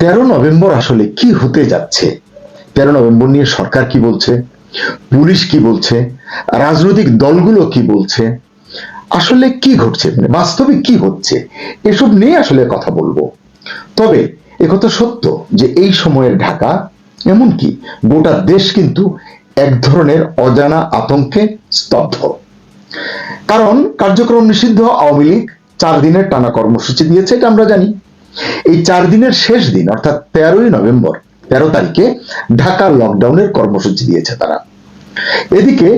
তেরো নভেম্বর আসলে কি হতে যাচ্ছে? তেরো নভেম্বর নিয়ে সরকার কি বলছে? পুলিশ কি বলছে? রাজনৈতিক দলগুলো কি বলছে? আসলে কি ঘটছে? মানে বাস্তবে কি হচ্ছে? এসব নিয়ে আসলে কথা বলব। তবে একথা সত্য যে এই সময়ের ঢাকা এমনকি গোটা দেশ কিন্তু এক ধরনের অজানা আতঙ্কে স্তব্ধ। কারণ কার্যক্রম নিষিদ্ধ আওয়ামী লীগ চার দিনের টানা কর্মসূচি দিয়েছে, এটা আমরা জানি। এই চার দিনের শেষ দিন, অর্থাৎ তেরোই নভেম্বর, তেরো তারিখে ঢাকা লকডাউনের কর্মসূচি দিয়েছে তারা। এদিকে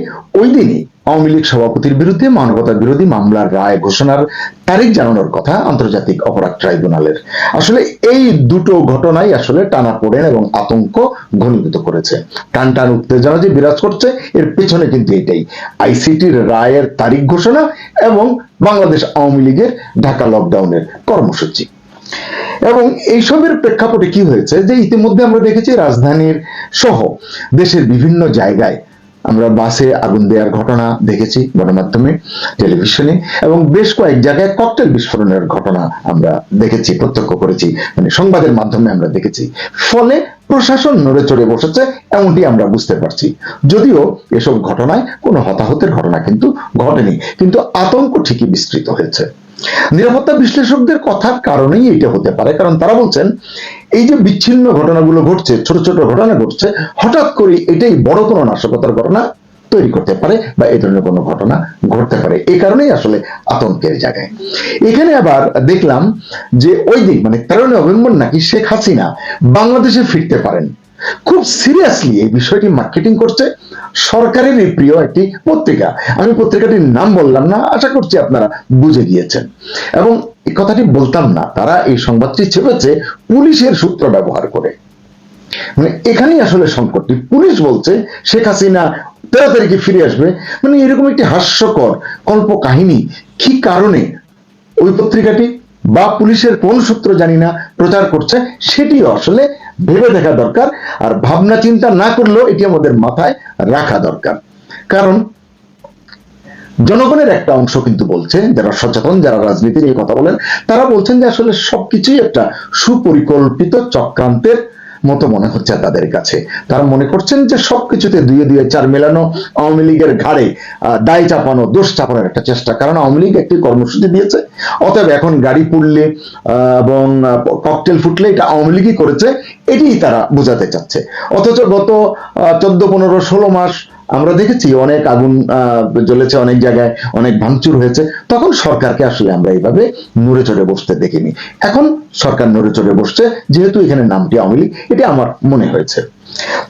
ওই দিনই আওয়ামী লীগ সভাপতির বিরুদ্ধে মানবতা বিরোধী মামলার রায় ঘোষণার তারিখ জানানোর কথা আন্তর্জাতিক অপরাধ ট্রাইব্যুনালের। আসলে এই দুটো ঘটনাই আসলে টানা পড়েন এবং আতঙ্ক ঘনীভূত করেছে। টান টান উত্তেজনা যে বিরাজ করছে, এর পেছনে কিন্তু এটাই। আইসিটির রায়ের তারিখ ঘোষণা এবং বাংলাদেশ আওয়ামী লীগের ঢাকা লকডাউনের কর্মসূচি। এবং এইসবের প্রেক্ষাপটে কি হয়েছে? যে ইতিমধ্যে আমরা দেখেছি রাজধানীর সহ দেশের বিভিন্ন জায়গায় আমরা বাসে আগুন দেওয়ার ঘটনা দেখেছি গণমাধ্যমে, টেলিভিশনে এবং বেশ কয়েক জায়গায় ককটেল বিস্ফোরণের ঘটনা আমরা দেখেছি, প্রত্যক্ষ করেছি মানে সংবাদের মাধ্যমে আমরা দেখেছি। ফলে প্রশাসন নড়ে চড়ে বসেছে, এমনটি আমরা বুঝতে পারছি। যদিও এসব ঘটনায় কোনো হতাহতের ঘটনা কিন্তু ঘটেনি, কিন্তু আতঙ্ক ঠিকই বিস্তৃত হয়েছে। নিরাপত্তা বিশ্লেষকদের কথার কারণেই এটা হতে পারে। কারণ তারা বলছেন, এই যে বিচ্ছিন্ন ঘটনাগুলো ঘটছে, ছোট ছোট ঘটনা ঘটছে, হঠাৎ করে এটাই বড় কোনো নাশকতার ঘটনা তৈরি করতে পারে বা এই ধরনের কোনো ঘটনা ঘটতে পারে। এই কারণেই আসলে আতঙ্কের জায়গায়। এখানে আবার দেখলাম যে ওই দিন মানে তেরো নভেম্বর নাকি শেখ হাসিনা বাংলাদেশে ফিরতে পারেন। খুব সিরিয়াসলি এই বিষয়টি মার্কেটিং করছে। সরকারের প্রিয় একটি পত্রিকা। আমি পত্রিকাটির নাম বললাম না, আশা করছি আপনারা বুঝে গিয়েছেন। এবং এই কথাটি বলতাম না, তারা এই সংবাদটি ছেপেছে পুলিশের সূত্র ব্যবহার করে। মানে এখানেই আসলে সংকটটি। পুলিশ বলছে, শেখ হাসিনা তেরো তারিখে ফিরে আসবে। মানে এরকম একটি হাস্যকর কল্প কাহিনী কি কারণে ওই পত্রিকাটি বা পুলিশের কোন সূত্র জানি না প্রচার করছে সেটি আসলে ভেবে দেখা দরকার আর ভাবনা চিন্তা না করলেও এটি আমাদের মাথায় রাখা দরকার। কারণ জনগণের একটা অংশ কিন্তু বলছে, যারা সচেতন, যারা রাজনীতির এই কথা বলেন, তারা বলছেন যে আসলে সবকিছুই একটা সুপরিকল্পিত চক্রান্তের মতো মনে হচ্ছে তাদের কাছে। তারা মনে করছেন যে সবকিছুতে দুয়ে দুয়ে চার মেলানো আওয়ামী লীগের ঘাড়ে দায় চাপানো, দোষ চাপানোর একটা চেষ্টা। কারণ আওয়ামী লীগ একটি কর্মসূচি দিয়েছে, অতএব এখন গাড়ি পুড়লে এবং ককটেল ফুটলে এটা আওয়ামী লীগই করেছে, এটিই তারা বোঝাতে চাচ্ছে। অথচ গত চোদ্দ, পনেরো, ষোলো মাস আমরা দেখেছি অনেক আগুন জ্বলেছে অনেক জায়গায়, অনেক ভাঙচুর হয়েছে। তখন সরকারকে আসলে আমরা এইভাবে নড়ে চড়ে বসতে দেখিনি। এখন সরকার নড়ে চড়ে বসছে, যেহেতু এখানে নামটি আওয়ামী লীগ, এটি আমার মনে হয়েছে।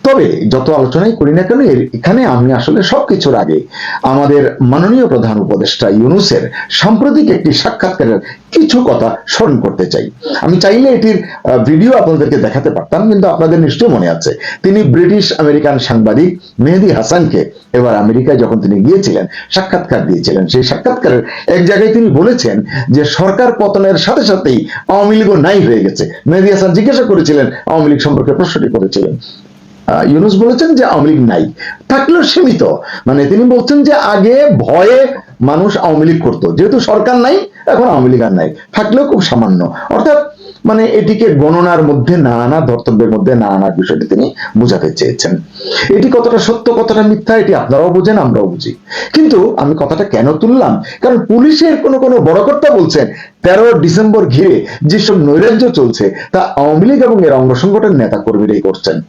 তবে যত আলোচনাই করি না কেন এখানে আমি আসলে সবকিছুর আগে আমাদের মাননীয় প্রধান উপদেষ্টা ইউনুসের সাম্প্রতিক একটি সাক্ষাৎকারের কিছু কথা স্মরণ করতে চাই। আমি চাইলে এটির ভিডিও আপনাদেরকে দেখাতে পারতাম, কিন্তু আপনাদের নিশ্চয় মনে আছে। তিনি ব্রিটিশ আমেরিকান সাংবাদিক মেহেদি হাসানকে এবার আমেরিকায় যখন তিনি গিয়েছিলেন, সাক্ষাৎকার দিয়েছিলেন, সেই সাক্ষাৎকারের এক জায়গায় তিনি বলেছেন যে সরকার পতনের সাথে সাথেই আওয়ামী লীগও নাই হয়ে গেছে। মেহেদি হাসান জিজ্ঞাসা করেছিলেন, আওয়ামী লীগ সম্পর্কে প্রশ্নটি করেছিলেন। ইউনুস বলেছেন যে আওয়ামী লীগ নাই। থাকলেও সীমিত। মানে তিনি বলছেন যে আগে ভয়ে মানুষ আওয়ামী লীগ করতো। যেহেতু সরকার নাই, এখন আওয়ামী লীগ আর নাই। থাকলেও খুব সামান্য। অর্থাৎ মানে এটিকে গণনার মধ্যে না আনা ধর্তব্যের মধ্যে না আনার বিষয়টি তিনি বোঝাতে চেয়েছেন। এটি কতটা সত্য, কতটা মিথ্যা, এটি আপনারাও বোঝেন, আমরাও বুঝি। কিন্তু আমি কথাটা কেন তুললাম? কারণ পুলিশের কোনো কোনো বড় কর্তা বলছেন, তেরো ডিসেম্বর ঘিরে যেসব নৈরাজ্য চলছে, তা আওয়ামী লীগ এবং এর অঙ্গ সংগঠনের নেতা কর্মীরাই করছেন।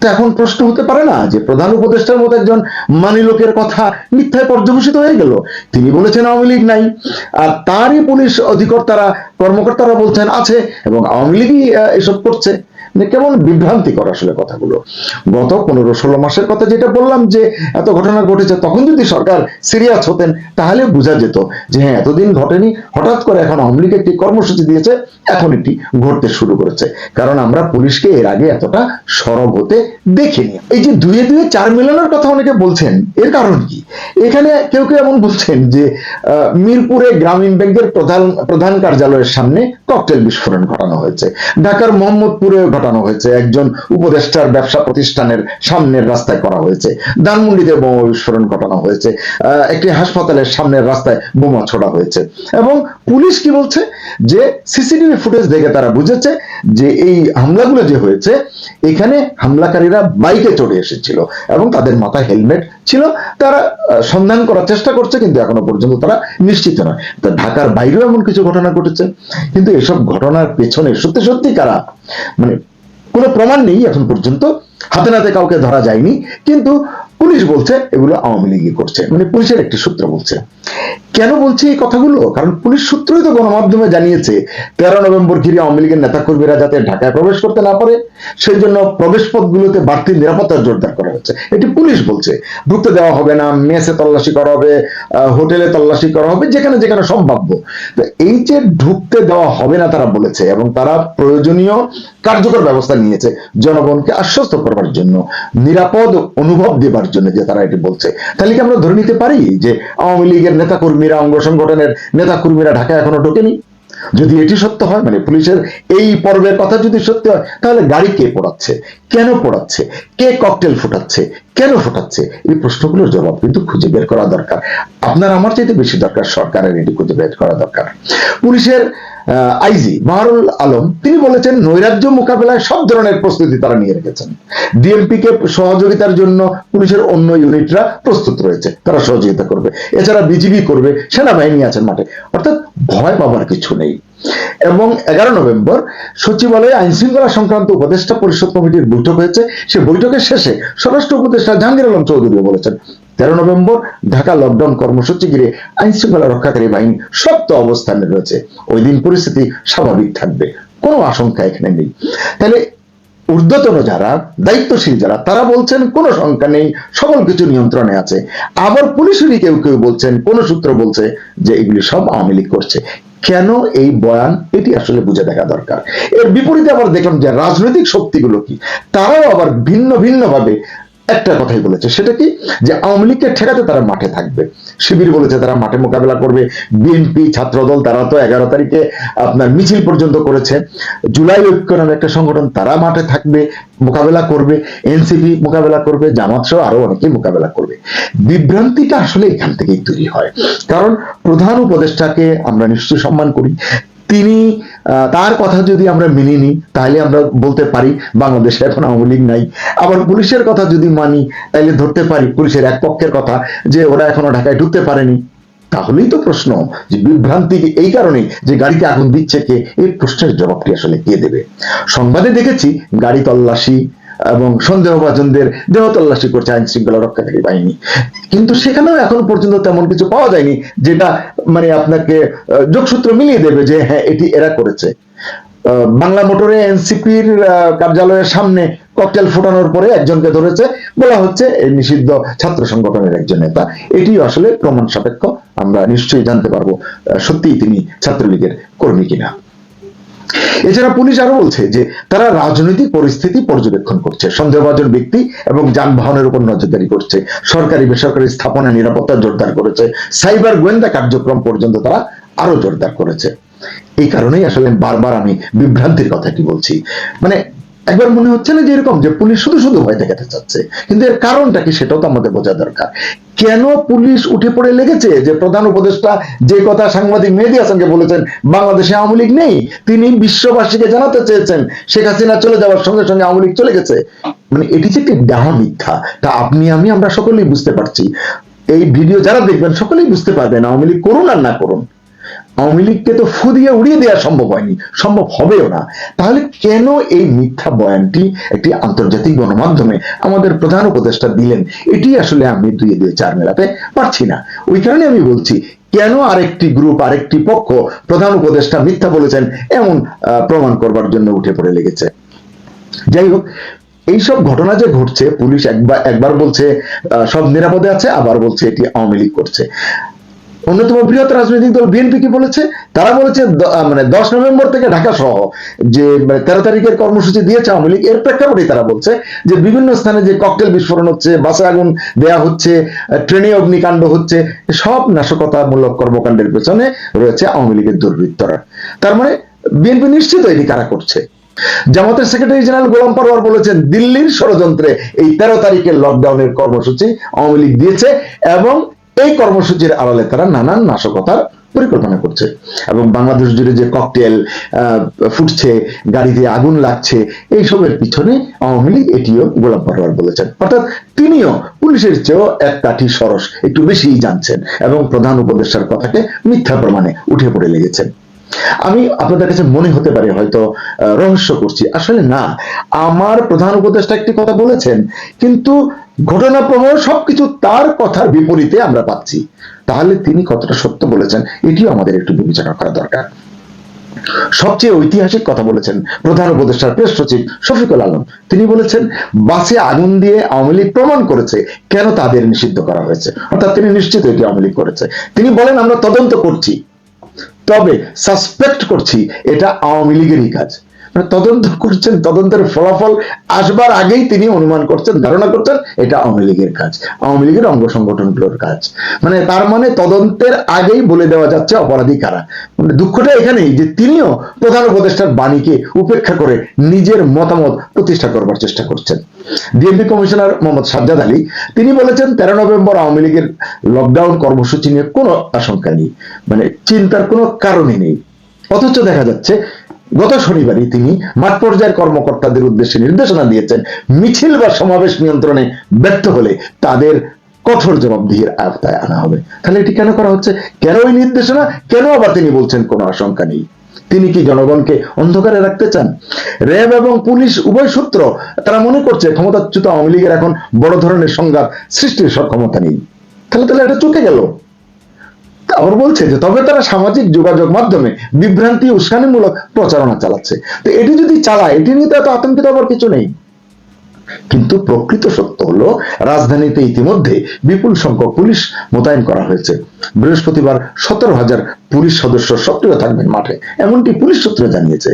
তো এখন প্রশ্ন হতে পারে না যে প্রধান উপদেষ্টার মতো একজন মানি লোকের কথা মিথ্যায় পর্যবেসিত হয়ে গেল। তিনি বলেছেন আওয়ামী লীগ নাই। আর তারই পুলিশ অধিকর্তারা, কর্মকর্তারা বলছেন আছে এবং আওয়ামী লীগই এসব করছে। মানে কেমন বিভ্রান্তিকর আসলে কথাগুলো। গত পনেরো ষোলো মাসের কথা যেটা বললাম যে, এত ঘটনা ঘটেছে, তখন যদি সরকার সিরিয়াস হতেন, তাহলে বোঝা যেত যে হ্যাঁ এতদিন ঘটেনি, হঠাৎ করে এখন আওয়ামী লীগ একটি কর্মসূচি দিয়েছে, এখন এটি ঘটতে শুরু করেছে। কারণ আমরা পুলিশকে এর আগে এতটা সরব হতে দেখিনি। এই যে দুয়ে দুয়ে চার মেলানোর কথা অনেকে বলছেন, এর কারণ কি? এখানে কেউ কেউ এমন বলছেন যে মিরপুরে গ্রামীণ ব্যাংকের প্রধান প্রধান কার্যালয়ের সামনে ককটেল বিস্ফোরণ ঘটানো হয়েছে। ঢাকার মোহাম্মদপুরে ঘটানো হয়েছে। একজন উপদেষ্টার ব্যবসা প্রতিষ্ঠানের সামনের রাস্তায় করা হয়েছে। ধানমন্ডিতে বোমা বিস্ফোরণ ঘটানো হয়েছে। একটি হাসপাতালের সামনের রাস্তায় বোমা ছোড়া হয়েছে। এবং পুলিশ কি বলছে? যে সিসিটিভি ফুটেজ দেখে তারা বুঝেছে যে এই হামলাগুলো যে হয়েছে, এখানে হামলাকারীরা বাইকে চড়ে এসেছিল এবং তাদের মাথায় হেলমেট ছিল। তারা সন্ধান করার চেষ্টা করছে, কিন্তু এখনও পর্যন্ত তারা নিশ্চিত নয়। তা ঢাকার বাইরেও এমন কিছু ঘটনা ঘটেছে? কিন্তু এসব ঘটনার পেছনে সত্যি সত্যি কারা? মানে কোনো প্রমাণ নেই এখন পর্যন্ত। হাতে নাতে কাউকে ধরা যায়নি। কিন্তু পুলিশ বলছে এগুলো আওয়ামী লীগই করছে। মানে পুলিশের একটি সূত্র বলছে। কেন বলছি এই কথাগুলো? কারণ পুলিশ সূত্রই তো গণমাধ্যমে জানিয়েছে, তেরো নভেম্বর ঘিরে আওয়ামী লীগের নেতাকর্মীরা যাতে ঢাকায় প্রবেশ করতে না পারে, সেই জন্য প্রবেশ পথগুলোতে বাড়তি নিরাপত্তা জোরদার করা হচ্ছে। এটি পুলিশ বলছে। ঢুকতে দেওয়া হবে না, মেসে তল্লাশি করা হবে হোটেলে তল্লাশি করা হবে, যেখানে যেখানে সম্ভাব্য তো এই যে ঢুকতে দেওয়া হবে না তারা বলেছে, এবং তারা প্রয়োজনীয় কার্যকর ব্যবস্থা নিয়েছে, জনগণকে আশ্বস্ত করবার জন্য, নিরাপদ অনুভব দেবার জন্য যে তারা এটি বলছে। তাহলে কি আমরা ধরে নিতে পারি যে আওয়ামী লীগের নেতাকর্মীরা, অঙ্গ সংগঠনের নেতাকর্মীরা ঢাকায় এখনও ঢোকেনি? যদি এটি সত্য হয় মানে পুলিশের এই পর্বের কথা যদি সত্যি হয়, তাহলে গাড়ি কে পোড়াচ্ছে? কেন পোড়াচ্ছে? কে ককটেল ফুটাচ্ছে? কেন ফুটাচ্ছে? এই প্রশ্নগুলোর জবাব কিন্তু খুঁজে বের করা দরকার। আপনার আমার চাইতে বেশি দরকার, সরকারের এটি খুঁজে বের করা দরকার। পুলিশের আইজি বাহারুল আলম, তিনি বলেছেন, নৈরাজ্য মোকাবেলায় সব ধরনের প্রস্তুতি তারা নিয়ে রেখেছেন। ডিএমপি কে সহযোগিতার জন্য পুলিশের অন্য ইউনিটরা প্রস্তুত রয়েছে, তারা সহযোগিতা করবে। এছাড়া বিজিবি করবে, সেনাবাহিনী আছেন মাঠে। অর্থাৎ ভয় পাবার কিছু নেই। এবং এগারো নভেম্বর সচিবালয়ে আইন শৃঙ্খলা সংক্রান্ত উপদেষ্টা পরিষদ কমিটির বৈঠক হয়েছে। সে বৈঠকের শেষে স্বরাষ্ট্র উপদেষ্টা জাহাঙ্গীর আলম চৌধুরী বলেছেন, তেরো নভেম্বর ঢাকা লকডাউন কর্মসূচি ঘিরে আইন শৃঙ্খলা রক্ষাকারী বাহিনী শক্ত অবস্থানে রয়েছে। ওই দিন পরিস্থিতি স্বাভাবিক থাকবে, কোনো আশঙ্কা এখানে নেই। তাহলে ঊর্ধ্বতন যারা, দায়িত্বশীল যারা, তারা বলছেন কোনো শঙ্কা নেই, সকল কিছু নিয়ন্ত্রণে আছে। আবার পুলিশেরই কেউ কেউ বলছেন, কোন সূত্র বলছে যে এগুলি সব আওয়ামী লীগ করছে। কেন এই বয়ান? এটি আসলে বুঝে দেখা দরকার। এর বিপরীতে আবার দেখলাম যে রাজনৈতিক শক্তিগুলো কি? তারাও আবার ভিন্ন ভিন্ন ভাবে একটা কথাই বলেছে, সেটা কি? যে আওয়ামী লীগকে ঠেকাতে তারা মাঠে থাকবে। শিবির বলেছে তারা মাঠে মোকাবেলা করবে। বিএনপি ছাত্রদল তারা তো এগারো তারিখে আপনার মিছিল পর্যন্ত করেছে। জুলাই ঐক্য নামে একটা সংগঠন তারা মাঠে থাকবে, মোকাবেলা করবে। এনসিপি মোকাবেলা করবে, জামাত সহ আরও অনেকেই মোকাবেলা করবে। বিভ্রান্তিটা আসলে এখান থেকেই তৈরি হয়। কারণ প্রধান উপদেষ্টাকে আমরা নিশ্চয়ই সম্মান করি। তিনি তার কথা যদি আমরা মেনে নিই, তাহলে আমরা বলতে পারি বাংলাদেশে এখন আওয়ামী লীগ নাই। আবার পুলিশের কথা যদি মানি, তাহলে ধরতে পারি পুলিশের এক পক্ষের কথা যে ওরা এখনও ঢাকায় ঢুকতে পারেনি। তাহলেই তো প্রশ্ন যে বিভ্রান্তি এই কারণে যে গাড়িতে আগুন দিচ্ছে কে? এই প্রশ্নের জবাবটি আসলে কে দেবে? সংবাদে দেখেছি গাড়ি তল্লাশি এবং সন্দেহভাজনদের দেহ তল্লাশি করছে আইন শৃঙ্খলা রক্ষাকারী বাহিনী। কিন্তু সেখানেও এখন পর্যন্ত তেমন কিছু পাওয়া যায়নি, যেটা মানে আপনাকে যোগসূত্র মিলিয়ে দেবে যে হ্যাঁ এটি এরা করেছে। বাংলা মোটরে এনসিপির কার্যালয়ের সামনে ককটেল ফোটানোর পরে একজনকে ধরেছে, বলা হচ্ছে এই নিষিদ্ধ ছাত্র সংগঠনের একজন নেতা। এটি আসলে প্রমাণ সাপেক্ষ, আমরা নিশ্চয়ই জানতে পারব সত্যিই তিনি ছাত্রলীগের কর্মী কিনা। এছাড়া পুলিশ আরও বলছে যে তারা রাজনৈতিক পরিস্থিতি পর্যবেক্ষণ করছে, সন্দেহভাজন ব্যক্তি এবং যানবাহনের উপর নজরদারি করছে। সরকারি, বেসরকারি স্থাপনা নিরাপত্তা জোরদার করেছে। সাইবার গোয়েন্দা কার্যক্রম পর্যন্ত তারা আরও জোরদার করেছে। এই কারণেই আসলে বারবার আমি বিভ্রান্তির কথাটি বলছি। মানে একবার মনে হচ্ছে না যে এরকম যে পুলিশ শুধু শুধু ভয় দেখাতে চাচ্ছে, কিন্তু এর কারণটা কি সেটাও তো আমাদের বোঝা দরকার। কেন পুলিশ উঠে পড়ে লেগেছে যে প্রধান উপদেষ্টা যে কথা সাংবাদিক মেহেদি হাসানকে বলেছেন, বাংলাদেশে আওয়ামী লীগ নেই, তিনি বিশ্ববাসীকে জানাতে চেয়েছেন, শেখ হাসিনা চলে যাওয়ার সঙ্গে সঙ্গে আওয়ামী লীগ চলে গেছে। মানে এটি যে একটি ডাহা মিথ্যা, তা আপনি আমি আমরা সকলেই বুঝতে পারছি। এই ভিডিও যারা দেখবেন, সকলেই বুঝতে পারবেন আওয়ামী লীগ করুন আর না করুন। আওয়ামী লীগকে তো ফু দিয়ে উড়িয়ে দেওয়া সম্ভব হয়নি, সম্ভব হবেও না। তাহলে কেন এই মিথ্যা বয়ানটি একটি আন্তর্জাতিক গণমাধ্যমে আমাদের প্রধান উপদেষ্টা দিলেন? এটি আসলে আমি দুই দুই চার মেলাতে পারছি না। ওই কারণে আমি বলছি, কেন আরেকটি গ্রুপ, আরেকটি পক্ষ প্রধান উপদেষ্টা মিথ্যা বলেছেন, এমন প্রমাণ করবার জন্য উঠে পড়ে লেগেছে? যাই হোক, এইসব ঘটনা যে ঘটছে, পুলিশ একবার একবার বলছে সব নিরাপদে আছে, আবার বলছে এটি আওয়ামী লীগ করছে। অন্যতম বৃহৎ রাজনৈতিক দল বিএনপি কি বলেছে? তারা বলেছে মানে দশ নভেম্বর থেকে ঢাকা সহ যে মানে তেরো তারিখের কর্মসূচি দিয়েছে আওয়ামী লীগ, এর প্রেক্ষাপটে তারা বলছে যে বিভিন্ন স্থানে যে ককটেল বিস্ফোরণ হচ্ছে, বাসে আগুন দেয়া হচ্ছে ট্রেনে অগ্নিকাণ্ড হচ্ছে, সব নাশকতামূলক কর্মকাণ্ডের পেছনে রয়েছে আওয়ামী লীগের দুর্বৃত্তরা। তার মানে বিএনপি নিশ্চিত এটি কারা করছে। জামাতের সেক্রেটারি জেনারেল গোলাম পরওয়ার বলেছেন, দিল্লির ষড়যন্ত্রে এই তেরো তারিখের লকডাউনের কর্মসূচি আওয়ামী লীগ দিয়েছে এবং এই কর্মসূচির আড়ালে তারা নানান নাশকতার পরিকল্পনা করছে। এবং বাংলাদেশ জুড়ে যে ককটেল ফুটছে, গাড়িতে আগুন লাগছে, এইসবের পিছনে আওয়ামী লীগ এটিও গোলাম পরওয়ার বলেছেন। অর্থাৎ তিনিও পুলিশের চেয়েও এক কাঠি সরস একটু বেশিই জানছেন এবং প্রধান উপদেষ্টার কথাকে মিথ্যা প্রমাণে উঠে পড়ে লেগেছেন। আমি আপনাদের কাছে মনে হতে পারে হয়তো রহস্য করছি। আসলে না, আমার প্রধান উপদেষ্টা একটি কথা বলেছেন, কিন্তু ঘটনা প্রবাহ সবকিছু তার কথার বিপরীতে আমরা পাচ্ছি। তাহলে তিনি কতটা সত্য বলেছেন, এটিও আমাদের একটু বিবেচনা করা দরকার। সবচেয়ে ঐতিহাসিক কথা বলেছেন প্রধান উপদেষ্টার প্রেস সচিব শফিকুল আলম। তিনি বলেছেন, বাসে আগুন দিয়ে আওয়ামী লীগ প্রমাণ করেছে কেন তাদের নিষিদ্ধ করা হয়েছে। অর্থাৎ তিনি নিশ্চিত এটি আওয়ামী লীগ করেছে। তিনি বলেন, আমরা তদন্ত করছি, তবে সাসপেক্ট করছি, এটা আওয়ামী লীগেরই কাজ। তদন্ত করছেন, তদন্তের ফলাফল আসবার আগেই তিনি অনুমান করছেন, ধারণা করছেন, এটা আওয়ামী লীগের কাজ, আওয়ামী লীগের অঙ্গ সংগঠনগুলোর কাজ। মানে তার মানে তদন্তের আগেই বলে দেওয়া যাচ্ছে অপরাধী কারা। মানে দুঃখটা এখানেই যে তিনিও প্রধান উপদেষ্টার বাণীকে উপেক্ষা করে নিজের মতামত প্রতিষ্ঠা করবার চেষ্টা করছেন। ডিএমপি কমিশনার মোহাম্মদ সাজ্জাদ আলী, তিনি বলেছেন, তেরো নভেম্বর আওয়ামী লীগের লকডাউন কর্মসূচি নিয়ে কোনো আশঙ্কা নেই। মানে চিন্তার কোনো কারণই নেই। অথচ দেখা যাচ্ছে গত শনিবারই তিনি মাঠ পর্যায়ের কর্মকর্তাদের উদ্দেশ্যে নির্দেশনা দিয়েছেন, মিছিল বা সমাবেশ নিয়ন্ত্রণে ব্যর্থ হলে তাদের কঠোর জবাবদিহির আওতায় আনা হবে। তাহলে এটি কেন করা হচ্ছে? কেন ওই নির্দেশনা? কেন আবার তিনি বলছেন কোনো আশঙ্কা নেই? তিনি কি জনগণকে অন্ধকারে রাখতে চান? র্যাব এবং পুলিশ উভয় সূত্র তারা মনে করছে ক্ষমতাচ্যুত আওয়ামী লীগের এখন বড় ধরনের সংঘাত সৃষ্টির সক্ষমতা নেই। তাহলে তাহলে এটা চুকে গেল। আবার বলছে যে, তবে তারা সামাজিক যোগাযোগ মাধ্যমে বিভ্রান্তি, উস্কানিমূলক প্রচারণা চালাচ্ছে। তো এটি যদি চালায়, এটি নিয়ে তো আতঙ্কিত হবার কিছু নেই। কিন্তু প্রকৃত সত্য হলো, রাজধানীতে ইতিমধ্যে বিপুল সংখ্যক পুলিশ মোতায়েন করা হয়েছে। বৃহস্পতিবার সতেরো হাজার পুলিশ সদস্য সক্রিয় থাকবেন মাঠে, এমনটি পুলিশ সূত্র জানিয়েছে।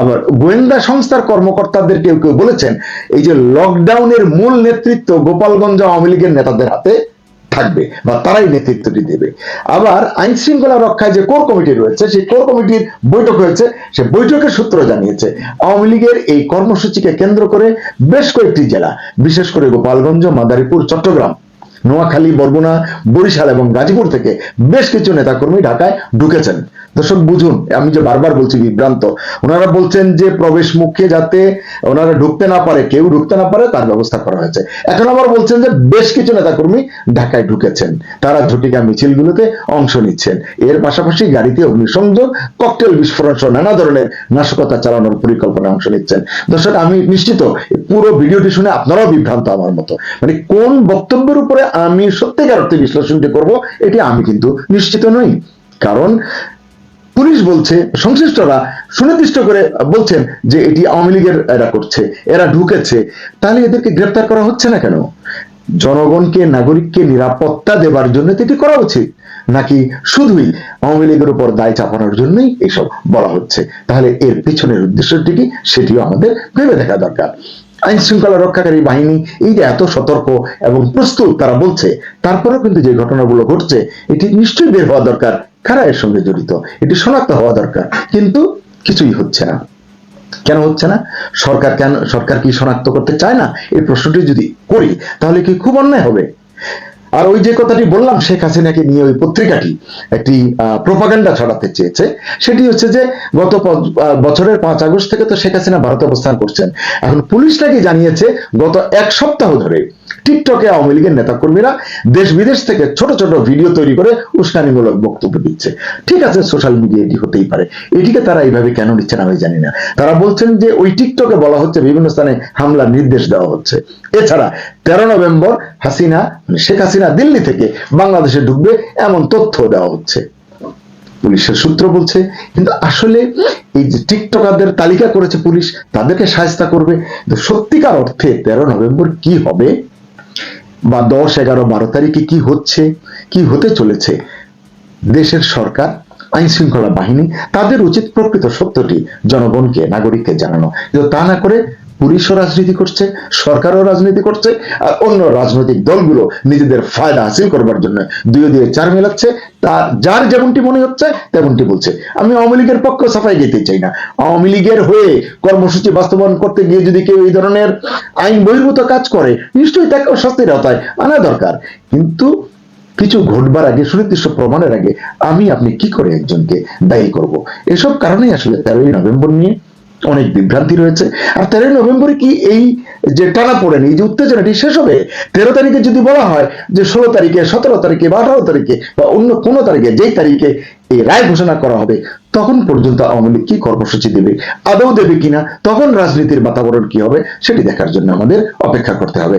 আবার গোয়েন্দা সংস্থার কর্মকর্তাদের কেউ কেউ বলেছেন, এই যে লকডাউনের মূল নেতৃত্ব গোপালগঞ্জ আওয়ামী লীগের নেতাদের হাতে থাকবে বা তারাই নেতৃত্বটি দেবে। আবার আইন শৃঙ্খলা রক্ষায় যে কোর কমিটি রয়েছে, সেই কোর কমিটির বৈঠক হয়েছে, সে বৈঠকের সূত্র জানিয়েছে। আওয়ামী লীগের এই কর্মসূচিকে কেন্দ্র করে বেশ কয়েকটি জেলা, বিশেষ করে গোপালগঞ্জ, মাদারীপুর, চট্টগ্রাম নোয়াখালী, বরগুনা, বরিশাল এবং গাজীপুর থেকে বেশ কিছু নেতাকর্মী ঢাকায় ঢুকেছেন। দর্শক, বুঝুন, আমি যে বারবার বলছি বিভ্রান্ত, ওনারা বলছেন যে প্রবেশ মুখে যাতে ওনারা ঢুকতে না পারে, কেউ ঢুকতে না পারে, তার ব্যবস্থা করা হয়েছে। এখন আবার বলছেন যে বেশ কিছু নেতাকর্মী ঢাকায় ঢুকেছেন। তারা ঝটিকা মিছিলগুলোতে অংশ নিচ্ছেন। এর পাশাপাশি গাড়িতে অগ্নিসংযোগ, ককটেল বিস্ফোরণ সহ নানা ধরনের নাশকতা চালানোর পরিকল্পনা অংশ নিচ্ছেন। দর্শক, আমি নিশ্চিত, পুরো ভিডিওটি শুনে আপনারাও বিভ্রান্ত আমার মতো। মানে কোন বক্তব্যের উপরে আমি সত্যিকার অর্থে বিশ্লেষণটি করব, এটি আমি কিন্তু নিশ্চিত নই। কারণ পুলিশ বলছে, সংশ্লিষ্টরা সুনির্দিষ্ট করে বলছেন যে এটি আওয়ামী লীগের এরা করছে, এরা ঢুকেছে। তাহলে এদেরকে গ্রেপ্তার করা হচ্ছে না কেন? জনগণকে, নাগরিককে নিরাপত্তা দেবার জন্য এটি করা উচিত। নাকি শুধুই আওয়ামী লীগের উপর দায় চাপানোর জন্যই এসব বলা হচ্ছে? তাহলে এর পিছনের উদ্দেশ্যটি কি? সেটিও আমাদের ভেবে দেখা দরকার। আইন শৃঙ্খলা রক্ষাকারী বাহিনী এই যে এত সতর্ক এবং প্রস্তুত, তারা বলছে, তারপরেও কিন্তু যে ঘটনাগুলো ঘটছে, এটি নিশ্চয়ই বের হওয়া দরকার। কারা এর সঙ্গে জড়িত? এটি শনাক্ত হওয়া দরকার। কিন্তু কিছুই হচ্ছে না। কেন হচ্ছে না? সরকার কেন, সরকার কি শনাক্ত করতে চায় না? এই প্রশ্নটি যদি করি, তাহলে কি খুব অন্যায় হবে? আর ওই যে কথাটি বললাম, শেখ হাসিনাকে নিয়ে ওই পত্রিকাটি একটি প্রোপাগান্ডা ছড়াতে চেয়েছে। সেটি হচ্ছে যে, গত বছরের পাঁচ আগস্ট থেকে তো শেখ হাসিনা ভারত অবস্থান করছেন। এখন পুলিশ নাকি জানিয়েছে, গত এক সপ্তাহ ধরে টিকটকে আওয়ামী লীগের নেতাকর্মীরা দেশ বিদেশ থেকে ছোট ছোট ভিডিও তৈরি করে উস্কানিমূলক বক্তব্য দিচ্ছে। ঠিক আছে সোশ্যাল মিডিয়া এটি হতেই পারে। এটিকে তারা এইভাবে কেন নিচ্ছে না আমি জানি না। তারা বলছেন যে ওই টিকটকে বলা হচ্ছে বিভিন্ন স্থানে হামলার নির্দেশ দেওয়া হচ্ছে। এছাড়া তেরো নভেম্বর হাসিনা মানে শেখ হাসিনা দিল্লি থেকে বাংলাদেশে ঢুকবে এমন তথ্য দেওয়া হচ্ছে। পুলিশের সূত্র বলছে, কিন্তু আসলে এই যে টিকটকারদের তালিকা করেছে পুলিশ, তাদেরকে সাহায্য করবে। সত্যিকার অর্থে তেরো নভেম্বর কি হবে? বা দশ এগারো বারো তারিখে কি হচ্ছে, কি হতে চলেছে? দেশের সরকার, আইন শৃঙ্খলা বাহিনী, তাদের উচিত প্রকৃত সত্যটি জনগণকে, নাগরিককে জানানো। কিন্তু তা না করে পুলিশও রাজনীতি করছে, সরকারও রাজনীতি করছে, আর অন্য রাজনৈতিক দলগুলো নিজেদের ফায়দা হাসিল করবার জন্য দুই দিয়ে চার মেলাচ্ছে। তা যার যেমনটি মনে হচ্ছে, তেমনটি বলছে। আমি আওয়ামী লীগের পক্ষ সাফাই দিতে চাই না। আওয়ামী লীগের হয়ে কর্মসূচি বাস্তবায়ন করতে গিয়ে যদি কেউ এই ধরনের আইন বহির্ভূত কাজ করে, নিশ্চয়ই তাকেও শাস্তির আওতায় আনা দরকার। কিন্তু কিছু ঘটবার আগে, সুনির্দিষ্ট প্রমাণের আগে আমি আপনি কি করে একজনকে দায়ী করব? এসব কারণেই আসলে তেরোই নভেম্বর নিয়ে অনেক বিভ্রান্তি রয়েছে। আর তেরোই নভেম্বরে কি এই যে টানা পড়েন, এই যে উত্তেজনাটি শেষ হবে? তেরো তারিখে যদি বলা হয় যে ষোলো তারিখে, সতেরো তারিখে বা আঠারো তারিখে বা অন্য কোনো তারিখে, যেই তারিখে এই রায় ঘোষণা করা হবে, তখন পর্যন্ত আওয়ামী লীগ কি কর্মসূচি দেবে? আদৌ দেবে কিনা? তখন রাজনীতির বাতাবরণ কি হবে? সেটি দেখার জন্য আমাদের অপেক্ষা করতে হবে।